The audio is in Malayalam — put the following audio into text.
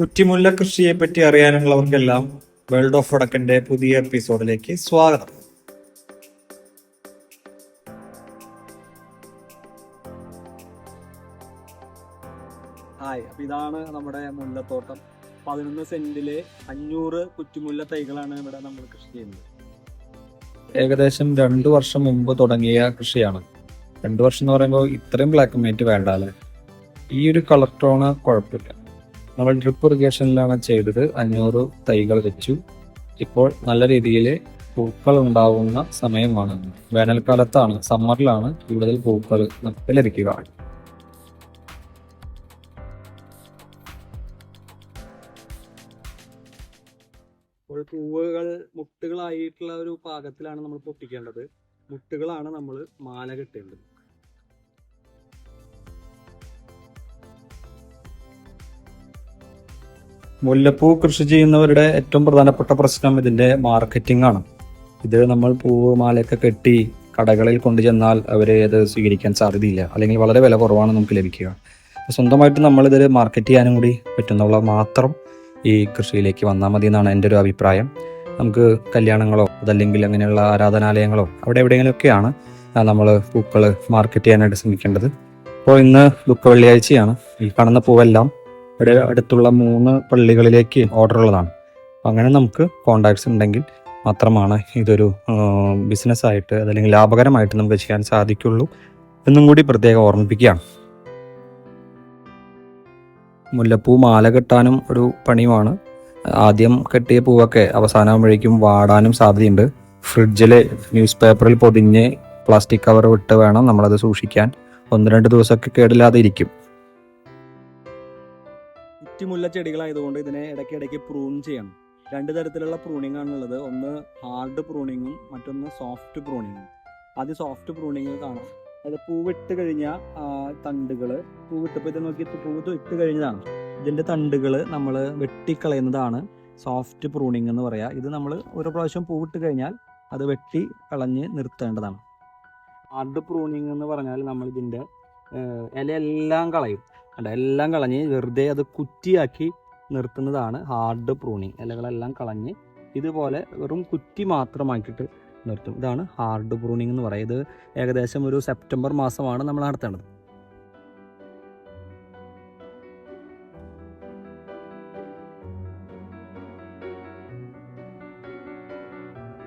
കുറ്റിമുല്ല കൃഷിയെ പറ്റി അറിയാനുള്ളവർക്കെല്ലാം വേൾഡ് ഓഫ് വടക്കന്റെ പുതിയ എപ്പിസോഡിലേക്ക് സ്വാഗതം. ഹായ് അപ്പൊ ഇതാണ് നമ്മുടെ മുല്ലത്തോട്ടം. പതിനൊന്ന് സെന്റിൽ അഞ്ഞൂറ് കുറ്റിമുല്ല തൈകളാണ് ഇവിടെ നമ്മൾ കൃഷി ചെയ്യുന്നത്. ഏകദേശം രണ്ടു വർഷം മുമ്പ് തുടങ്ങിയ കൃഷിയാണ്. രണ്ടു വർഷം എന്ന് പറയുമ്പോൾ ഇത്രയും ബ്ലാക്ക് ആൻഡ് വൈറ്റ് വേണ്ട അല്ലേ? ഈ ഒരു കളർ ടോണ് കുഴപ്പമില്ല. നമ്മൾ ഡ്രിപ്പ് ഇറിഗേഷനിലാണ് ചെയ്തത്. അഞ്ഞൂറ് തൈകൾ വെച്ചു. ഇപ്പോൾ നല്ല രീതിയിൽ പൂക്കൾ ഉണ്ടാവുന്ന സമയമാണ്. വേനൽക്കാലത്താണ് സമ്മറിലാണ് കൂടുതൽ പൂക്കൾ നമുക്ക് ലഭിക്കുക. പൂവുകൾ മുട്ടുകളായിട്ടുള്ള ഒരു പാകത്തിലാണ് നമ്മൾ പൊട്ടിക്കേണ്ടത്. മുട്ടുകളാണ് നമ്മൾ മാല കെട്ടേണ്ടത്. മുല്ലപ്പൂ കൃഷി ചെയ്യുന്നവരുടെ ഏറ്റവും പ്രധാനപ്പെട്ട പ്രശ്നം ഇതിന്റെ മാർക്കറ്റിംഗ് ആണ്. ഇത് നമ്മൾ പൂവ് മാലയൊക്കെ കെട്ടി കടകളിൽ കൊണ്ടു ചെന്നാൽ അവരെ അത് സ്വീകരിക്കാൻ സാധ്യതയില്ല. അല്ലെങ്കിൽ വളരെ വില കുറവാണ് നമുക്ക് ലഭിക്കുക. സ്വന്തമായിട്ട് നമ്മൾ ഇതിൽ മാർക്കറ്റ് ചെയ്യാനും കൂടി പറ്റുന്നുള്ള മാത്രം ഈ കൃഷിയിലേക്ക് വന്നാൽ മതി എന്നാണ് എന്റെ ഒരു അഭിപ്രായം. നമുക്ക് കല്യാണങ്ങളോ അതല്ലെങ്കിൽ അങ്ങനെയുള്ള ആരാധനാലയങ്ങളോ അവിടെ എവിടെയെങ്കിലുമൊക്കെയാണ് നമ്മൾ പൂക്കൾ മാർക്കറ്റ് ചെയ്യാനായിട്ട് ശ്രമിക്കേണ്ടത്. അപ്പോൾ ഇന്ന് ദുഃഖ വെള്ളിയാഴ്ചയാണ് ഈ കാണുന്ന പൂവെല്ലാം ഇവിടെ അടുത്തുള്ള മൂന്ന് പള്ളികളിലേക്ക് ഓർഡർ ഉള്ളതാണ്. അങ്ങനെ നമുക്ക് കോണ്ടാക്ട്സ് ഉണ്ടെങ്കിൽ മാത്രമാണ് ഇതൊരു ബിസിനസ് ആയിട്ട് അതല്ലെങ്കിൽ ലാഭകരമായിട്ട് നമുക്ക് ചെയ്യാൻ സാധിക്കുള്ളൂ എന്നും കൂടി പ്രത്യേകം ഓർമ്മിപ്പിക്കുകയാണ്. മുല്ലപ്പൂ മാല കെട്ടാനും ഒരു പണിയുമാണ്. ആദ്യം കെട്ടിയ പൂവൊക്കെ അവസാനമാകുമ്പോഴേക്കും വാടാനും സാധ്യതയുണ്ട്. ഫ്രിഡ്ജിൽ ന്യൂസ് പേപ്പറിൽ പൊതിഞ്ഞ് പ്ലാസ്റ്റിക് കവർ വിട്ട് വേണം നമ്മളത് സൂക്ഷിക്കാൻ. ഒന്ന് രണ്ട് ദിവസമൊക്കെ കേടില്ലാതെ ഇരിക്കും. കുറ്റിമുല്ല ചെടികളായതുകൊണ്ട് ഇതിനെ ഇടയ്ക്കിടയ്ക്ക് പ്രൂൺ ചെയ്യണം. രണ്ട് തരത്തിലുള്ള പ്രൂണിംഗ് ആണുള്ളത്. ഒന്ന് ഹാർഡ് പ്രൂണിങ്ങും മറ്റൊന്ന് സോഫ്റ്റ് പ്രൂണിങ്ങും ആദ്യം സോഫ്റ്റ് പ്രൂണിങ് കാണാം. അതായത് പൂവിട്ട് കഴിഞ്ഞ തണ്ടുകൾ പൂവിട്ടപ്പോൾ ഇത് നോക്കി പൂവ് ഇട്ട് കഴിഞ്ഞതാണ്. ഇതിന്റെ തണ്ടുകൾ നമ്മൾ വെട്ടിക്കളയുന്നതാണ് സോഫ്റ്റ് പ്രൂണിങ് എന്ന് പറയാം. ഇത് നമ്മൾ ഒരു പ്രാവശ്യം പൂവിട്ട് കഴിഞ്ഞാൽ അത് വെട്ടി കളഞ്ഞ് നിർത്തേണ്ടതാണ്. ഹാർഡ് പ്രൂണിങ് എന്ന് പറഞ്ഞാൽ നമ്മൾ ഇതിന്റെ ഇലയെല്ലാം കളയും. കണ്ടോ എല്ലാം കളഞ്ഞ് വെറുതെ അത് കുറ്റിയാക്കി നിർത്തുന്നതാണ് ഹാർഡ് പ്രൂണിങ് ഇലകളെല്ലാം കളഞ്ഞ് ഇതുപോലെ വെറും കുറ്റി മാത്രമാക്കിയിട്ട് നിർത്തും. ഇതാണ് ഹാർഡ് പ്രൂണിങ് എന്ന് പറയുന്നത്. ഏകദേശം ഒരു സെപ്റ്റംബർ മാസമാണ് നമ്മൾ നടത്തേണ്ടത്.